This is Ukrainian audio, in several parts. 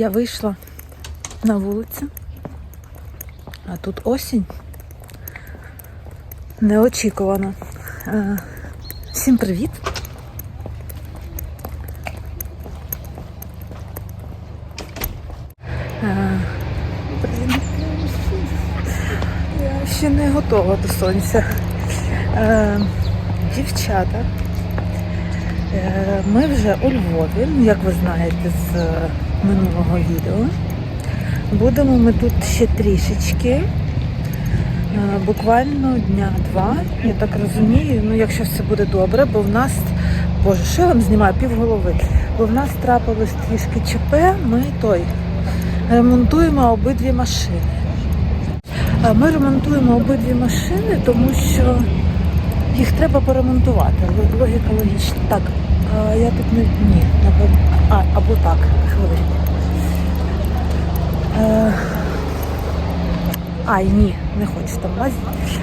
Я вийшла на вулицю, а тут осінь. Неочікувано. Е, Всім привіт! Е, Я ще не готова до сонця. Е, Дівчата, ми вже у Львові, як ви знаєте з минулого відео. Будемо ми тут ще трішечки. Е, Буквально дня-два, я так розумію, ну якщо все буде добре, бо в нас, боже, що я вам знімаю півголови, бо в нас трапилось трішки ЧП, ми той ремонтуємо обидві машини. Е, Ми ремонтуємо обидві машини, тому що їх треба поремонтувати. Логіка логічна. Так, я тут не ні, напевно. А, або так, хвилинку. Е, Ай, ні, не хочу там лазити.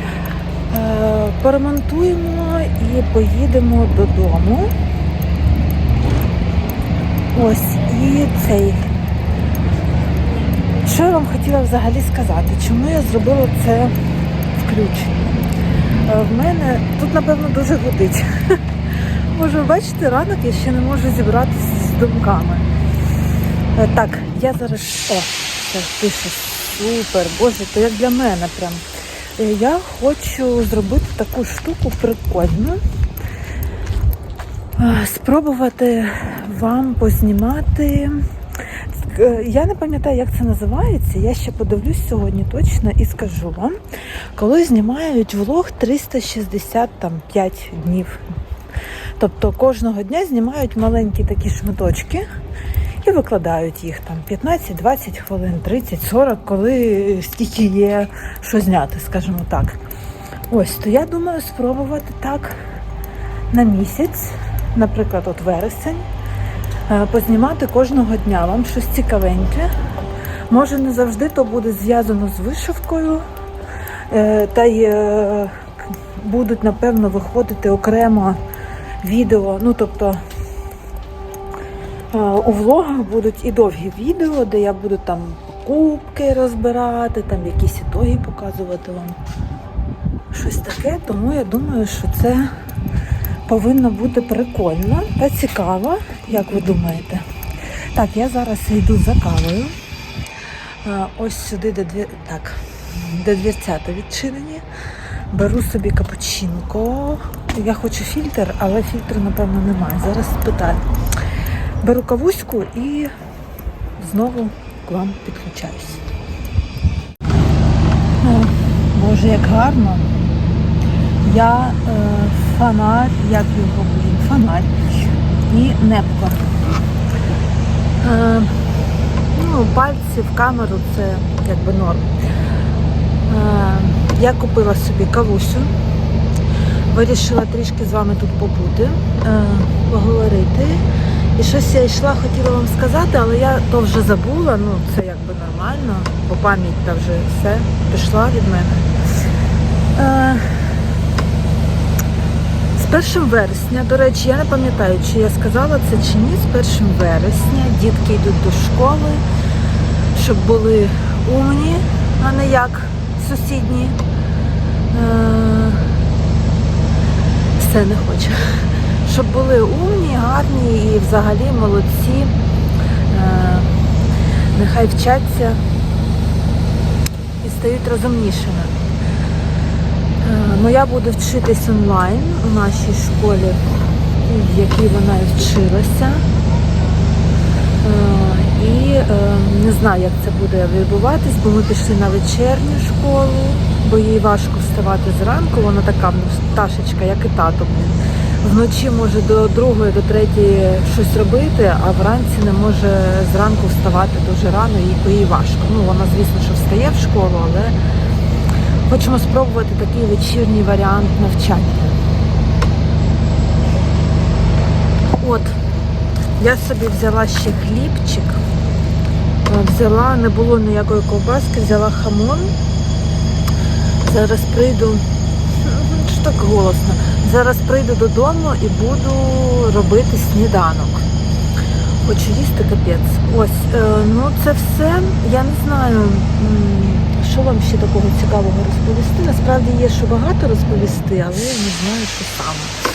Е, Поремонтуємо і поїдемо додому. Ось, і цей. Що я вам хотіла взагалі сказати? Чому я зробила це включення? Е, В мене тут, напевно, дуже гудить. Може, бачите, ранок я ще не можу зібратися з думками. Е, Так, я зараз. О, це пише супер, боже, то як для мене прям. Е, Я хочу зробити таку штуку прикольну. Е, Спробувати вам познімати. Я не пам'ятаю, як це називається. Я ще подивлюсь сьогодні точно і скажу вам, коли знімають влог 365 днів. Тобто кожного дня знімають маленькі такі шматочки і викладають їх там 15, 20 хвилин, 30, 40, коли скільки є що зняти, скажімо так. Ось, то я думаю спробувати так на місяць, наприклад, от вересень, е, познімати кожного дня вам щось цікавеньке. Може, не завжди то буде зв'язано з вишивкою, е, та й е, будуть, напевно, виходити окремо відео. Ну, тобто е, у влогах будуть і довгі відео, де я буду там покупки розбирати, там якісь ітоги показувати вам. Щось таке, тому я думаю, що це повинно бути прикольно та цікаво, як ви думаєте. Так, я зараз йду за кавою. Е, Ось сюди, де дві... так, де дверцята відчинені. Беру собі капучинко. Я хочу фільтр, але фільтру, напевно, немає. Зараз спитаю. Беру кавуську і знову к вам підключаюсь. О, Боже, як гарно. Я е, фонарь, як його блін, фонарь і непко. Е, ну, пальці в камеру це якби норм. Е, я купила собі кавусю. Вирішила трішки з вами тут побути, е, поговорити. І щось я йшла, хотіла вам сказати, але я то вже забула, ну це якби нормально, бо пам'ять та вже все пішла від мене. Е, з 1 вересня, до речі, я не пам'ятаю, чи я сказала це чи ні. З 1 вересня дітки йдуть до школи, щоб були умні, а не як сусідні. Е, все не хочу. Щоб були умні, гарні і взагалі молодці. Е, нехай вчаться і стають розумнішими. Е, Моя буде вчитись онлайн у нашій школі, в якій вона і вчилася. Е, не знаю, як це буде відбуватись, бо ми пішли на вечірню школу, бо їй важко вставати зранку. Вона така ну, пташечка, як і тато. Вночі може до другої, до третьої щось робити, а вранці не може зранку вставати дуже рано, бо їй важко. Ну, вона, звісно, що встає в школу, але хочемо спробувати такий вечірній варіант навчання. От, я собі взяла ще хлібчик. Взяла, не було ніякої ковбаски, взяла хамон. Зараз прийду. Що так голосно? Зараз прийду додому і буду робити сніданок. хочу їсти капець. Ось, е, ну це все. Я не знаю, що вам ще такого цікавого розповісти. Насправді є що багато розповісти, але я не знаю, що саме.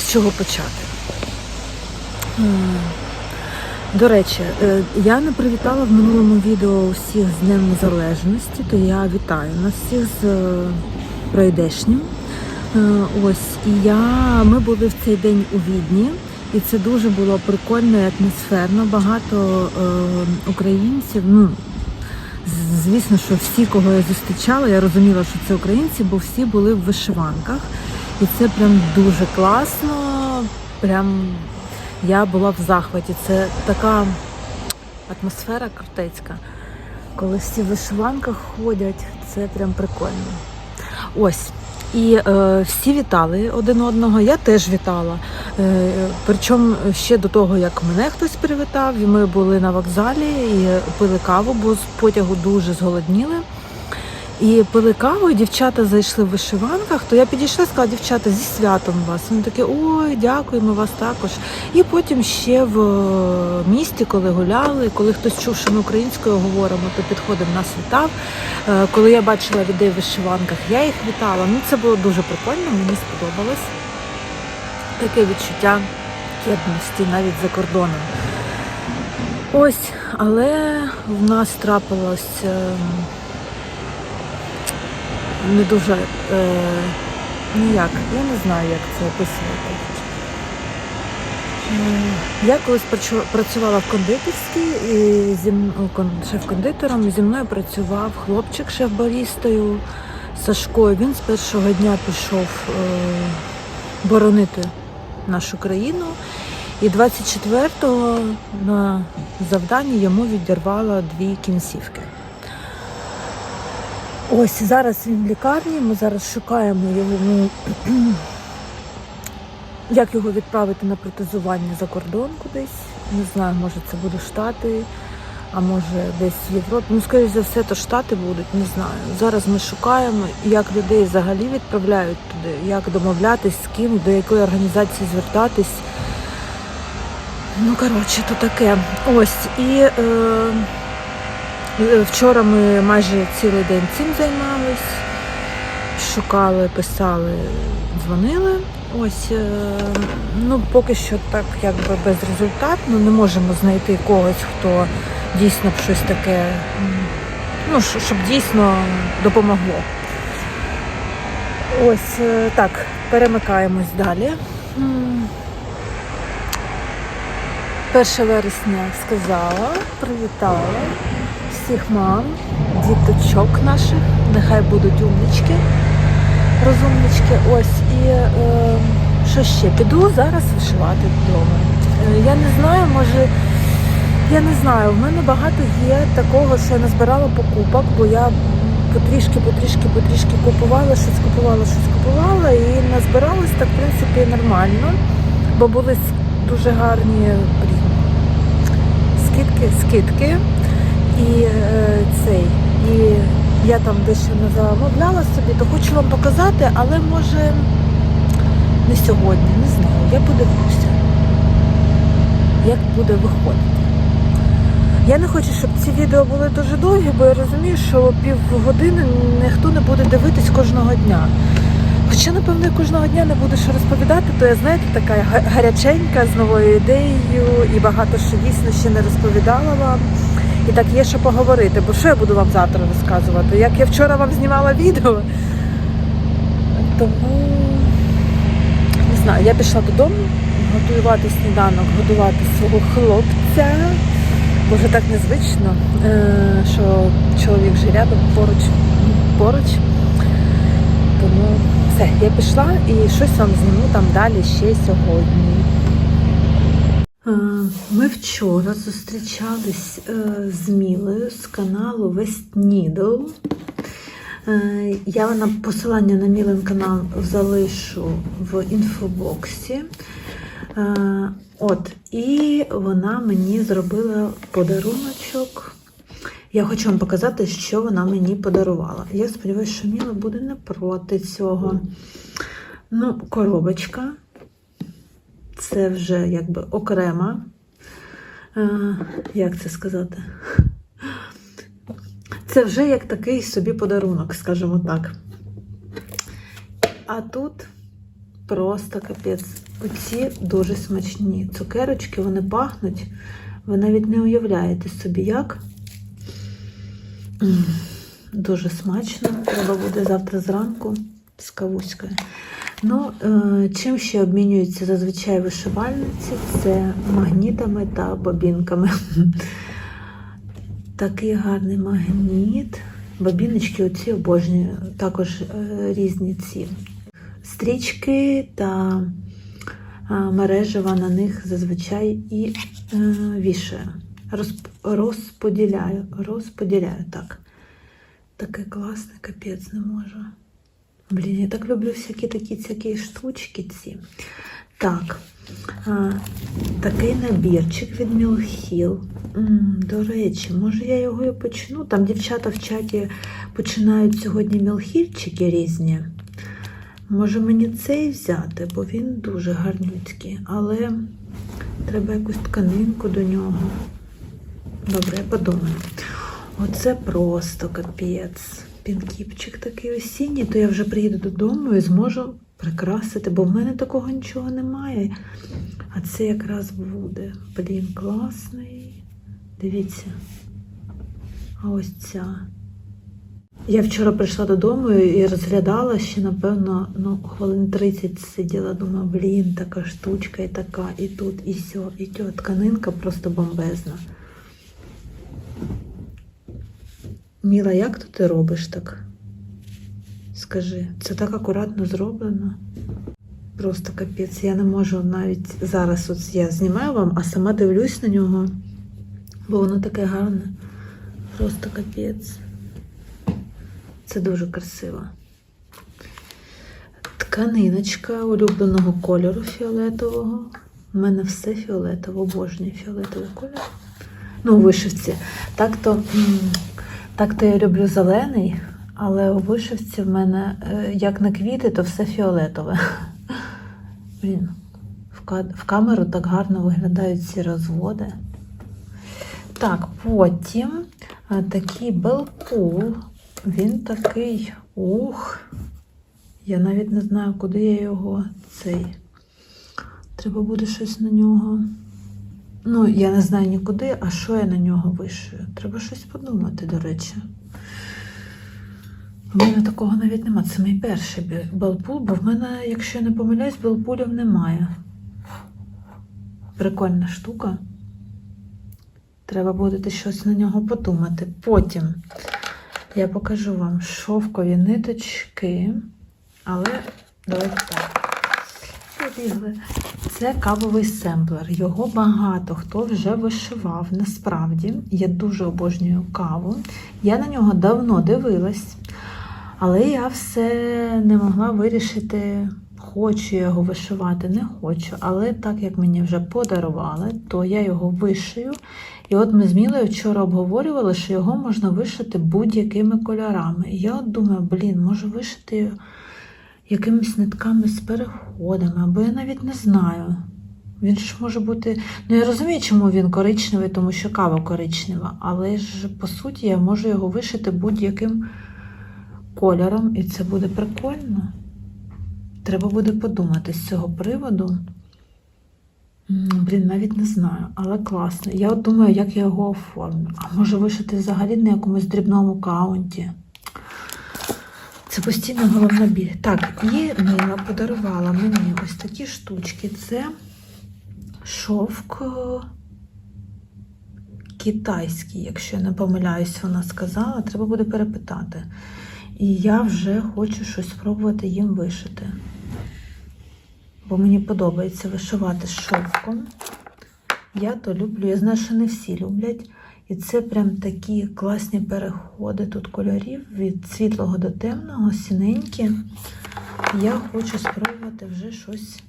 З чого почати. До речі, е, я не привітала в минулому відео всіх з Днем Незалежності, то я вітаю нас всіх з е, пройдешнім. Е, Ось і я ми були в цей день у Відні, і це дуже було прикольно і атмосферно. Багато е, українців. Ну звісно, що всі, кого я зустрічала, я розуміла, що це українці, бо всі були в вишиванках. І це прям дуже класно. Прям я була в захваті. Це така атмосфера крутецька. Коли всі в вишиванках ходять, це прям прикольно. Ось. І е, всі вітали один одного. Я теж вітала. Е, причому ще до того, як мене хтось привітав, ми були на вокзалі і пили каву, бо з потягу дуже зголодніли. І пили каву, і дівчата зайшли в вишиванках, то я підійшла і сказала, дівчата, зі святом вас. Вони такі, ой, дякуємо вас також. І потім ще в е, місті, коли гуляли, коли хтось чув, що ми українською говоримо, то підходив нас вітав. Е, Коли я бачила людей в вишиванках, я їх вітала. Ну це було дуже прикольно, мені сподобалось. Таке відчуття єдності навіть за кордоном. Ось, але в нас трапилось. Не дуже е, ніяк. Я не знаю, як це описувати. Е, Я колись працювала в кондитерській і зі м- кон- шеф-кондитером. Зі мною працював хлопчик шеф-барістою Сашко. Він з першого дня пішов е, боронити нашу країну. І 24-го на завданні йому відірвало дві кінцівки. Ось зараз він в лікарні. Ми зараз шукаємо його. Ну, як його відправити на протезування за кордон кудись. Не знаю, може це будуть Штати, а може десь в Європі. Ну, скоріш за все, то Штати будуть, не знаю. Зараз ми шукаємо, як людей взагалі відправляють туди, як домовлятись, з ким, до якої організації звертатись. Ну, коротше, то таке. Ось. І Е, Вчора ми майже цілий день цим займались, шукали, писали, дзвонили. Ось, е, ну поки що так якби безрезультатно. Не можемо знайти когось, хто дійсно б щось таке, ну, щоб дійсно допомогло. Ось е, так, перемикаємось далі. 1 вересня сказала, привітала всіх мам, діточок наших, нехай будуть умнички, розумнички. Ось і е, що ще? Піду зараз вишивати вдома. Е, я не знаю, може, я не знаю, в мене багато є такого, що я назбирала покупок, бо я потрішки, потрішки, потрішки купувала, щось купувала, щось купувала і назбиралось так, в принципі, нормально, бо були дуже гарні скидки, скидки. І е, цей, і я там дещо не замовляла собі, то хочу вам показати, але може не сьогодні, не знаю. Я подивлюся, як буде виходити. Я не хочу, щоб ці відео були дуже довгі, бо я розумію, що півгодини ніхто не буде дивитись кожного дня. Хоча, напевно, кожного дня не буду що розповідати, то я, знаєте, така гаряченька з новою ідеєю і багато що дійсно ще не розповідала вам. І так є що поговорити, бо що я буду вам завтра розказувати? Як я вчора вам знімала відео. Тому не знаю, я пішла додому готувати сніданок, годувати свого хлопця. Бо вже так незвично, е, що чоловік вже рядом поруч, поруч. Тому все, я пішла і щось вам зніму там далі ще сьогодні. Е, Ми вчора зустрічались е, з Мілею з каналу West Needle. Е, Я на посилання на Мілен канал залишу в інфобоксі. От, і вона мені зробила подаруночок. Я хочу вам показати, що вона мені подарувала. Я сподіваюся, що Міла буде не проти цього. Ну, коробочка. Це вже якби окрема як це сказати? Це вже як такий собі подарунок, скажімо так. А тут просто капець. Оці дуже смачні цукерочки, вони пахнуть. Ви навіть не уявляєте собі, як. Дуже смачно. Треба буде завтра зранку з кавуською. Ну, е, чим ще обмінюються зазвичай вишивальниці? Це магнітами та бобінками. Такий гарний магніт. Бобіночки оці обожнюю. Також е, різні ці стрічки та е, мережева на них зазвичай і вішаю. Розподіляю, розподіляю так. Таке класне, капець не можу. Блін, я так люблю всякі такі всякі штучки ці. Так, а, такий набірчик від Мілхіл. До речі, може я його і почну. Там дівчата в чаті починають сьогодні мілхільчики різні. Може мені цей взяти, бо він дуже гарнюцький, але треба якусь тканинку до нього. Добре, подумаю. Оце просто капець. Пінкіпчик такий осінній, то я вже приїду додому і зможу прикрасити, бо в мене такого нічого немає. А це якраз буде. Блін, класний. Дивіться. А ось ця. Я вчора прийшла додому і розглядала ще, напевно, ну, хвилин 30 сиділа, думаю, блін, така штучка і така, і тут, і сьо, і тьо. Тканинка просто бомбезна. Міла, як то ти робиш так? Скажи, це так акуратно зроблено? Просто капець. Я не можу навіть зараз от я знімаю вам, а сама дивлюсь на нього, бо воно таке гарне. Просто капець. Це дуже красиво. Тканиночка улюбленого кольору фіолетового. У мене все фіолетово, обожнюю фіолетовий кольор. Ну, у вишивці. Так то, так то я люблю зелений, але у вишивці в мене е, як на квіти, то все фіолетове. Блін, в, камеру так гарно виглядають ці розводи. Так, потім е, такий белпул. Він такий ух. Я навіть не знаю, куди я його цей. Треба буде щось на нього. Ну, я не знаю нікуди, а що я на нього вишию. Треба щось подумати, до речі. У мене такого навіть немає. Це мій перший белпул, бо в мене, якщо я не помиляюсь, белпулів немає. Прикольна штука. Треба буде щось на нього подумати. Потім я покажу вам шовкові ниточки, але давайте так. Побігли. Це кавовий семплер. Його багато хто вже вишивав. Насправді, я дуже обожнюю каву. Я на нього давно дивилась, але я все не могла вирішити, хочу його вишивати, не хочу. Але так як мені вже подарували, то я його вишию. І от ми з Мілою вчора обговорювали, що його можна вишити будь-якими кольорами. Я от думаю, блін, можу вишити якимись нитками з переходами, або я навіть не знаю. Він ж може бути. Ну, я розумію, чому він коричневий, тому що кава коричнева, але ж по суті я можу його вишити будь-яким кольором, і це буде прикольно. Треба буде подумати з цього приводу. Блін, навіть не знаю, але класно. Я от думаю, як я його оформлю. А може вишити взагалі на якомусь дрібному каунті. Це постійно головна біль. Так, і Мила подарувала мені ось такі штучки. Це шовк е, китайський, якщо я не помиляюсь, вона сказала. Треба буде перепитати. І я вже хочу щось спробувати їм вишити. Бо мені подобається вишивати шовком. Я то люблю, я знаю, що не всі люблять. І це прям такі класні переходи тут кольорів від світлого до темного, сіненькі. Я хочу спробувати вже щось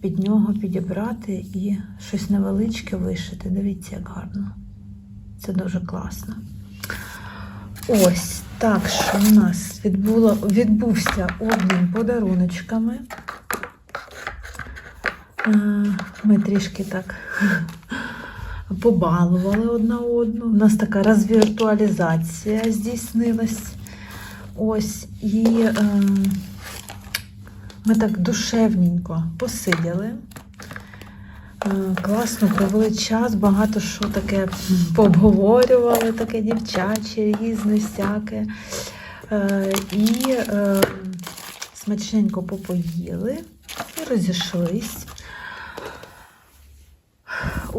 під нього підібрати і щось невеличке вишити. Дивіться, як гарно. Це дуже класно. Ось так що у нас відбуло, відбувся обмін подаруночками. Е, Ми трішки так побалували одна одну. У нас така розвіртуалізація здійснилась. Ось, і е, ми так душевненько посиділи. Е, Класно провели час, багато що таке пообговорювали, таке дівчаче, різне всяке. Е, І смачненько попоїли і розійшлись.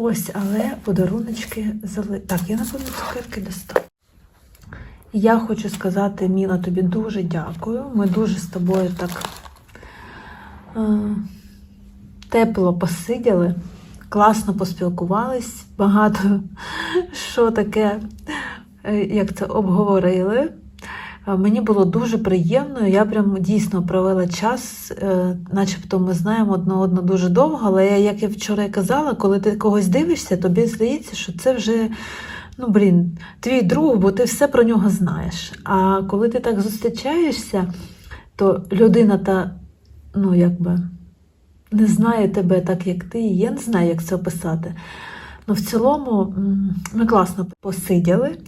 Ось, але подаруночки зали. Так, я напевно цукерки достану. Я хочу сказати, Міла, тобі дуже дякую. Ми дуже з тобою так е, тепло посиділи, класно поспілкувались, багато що таке, е, як це обговорили. Е, Мені було дуже приємно, я прям дійсно провела час, е, начебто ми знаємо одне одного дуже довго, але я, як я вчора казала, коли ти когось дивишся, тобі здається, що це вже, ну блін, твій друг, бо ти все про нього знаєш. А коли ти так зустрічаєшся, то людина та, ну якби, не знає тебе так, як ти, я не знаю, як це описати. Ну, в цілому, ми класно посиділи.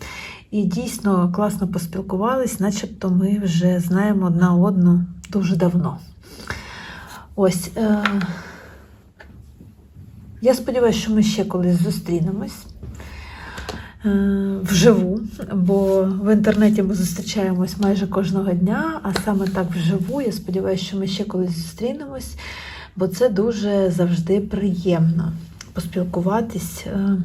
І дійсно класно поспілкувались, начебто ми вже знаємо одна одну дуже давно. Ось. Е- я сподіваюся, що ми ще колись зустрінемось е- вживу, бо в інтернеті ми зустрічаємось майже кожного дня, а саме так вживу. Я сподіваюся, що ми ще колись зустрінемось, бо це дуже завжди приємно поспілкуватись. Е-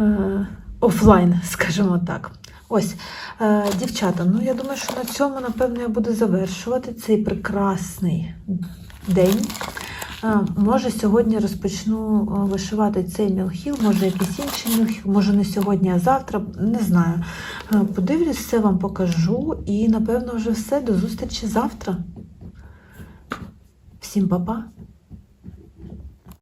е- офлайн, скажімо так. Ось, е, дівчата, ну я думаю, що на цьому, напевно, я буду завершувати цей прекрасний день. Е, може, сьогодні розпочну е, вишивати цей мілхіл, може якийсь інший мілхіл, може не сьогодні, а завтра, не знаю. Подивлюсь, все вам покажу і, напевно, вже все. До зустрічі завтра. Всім па-па!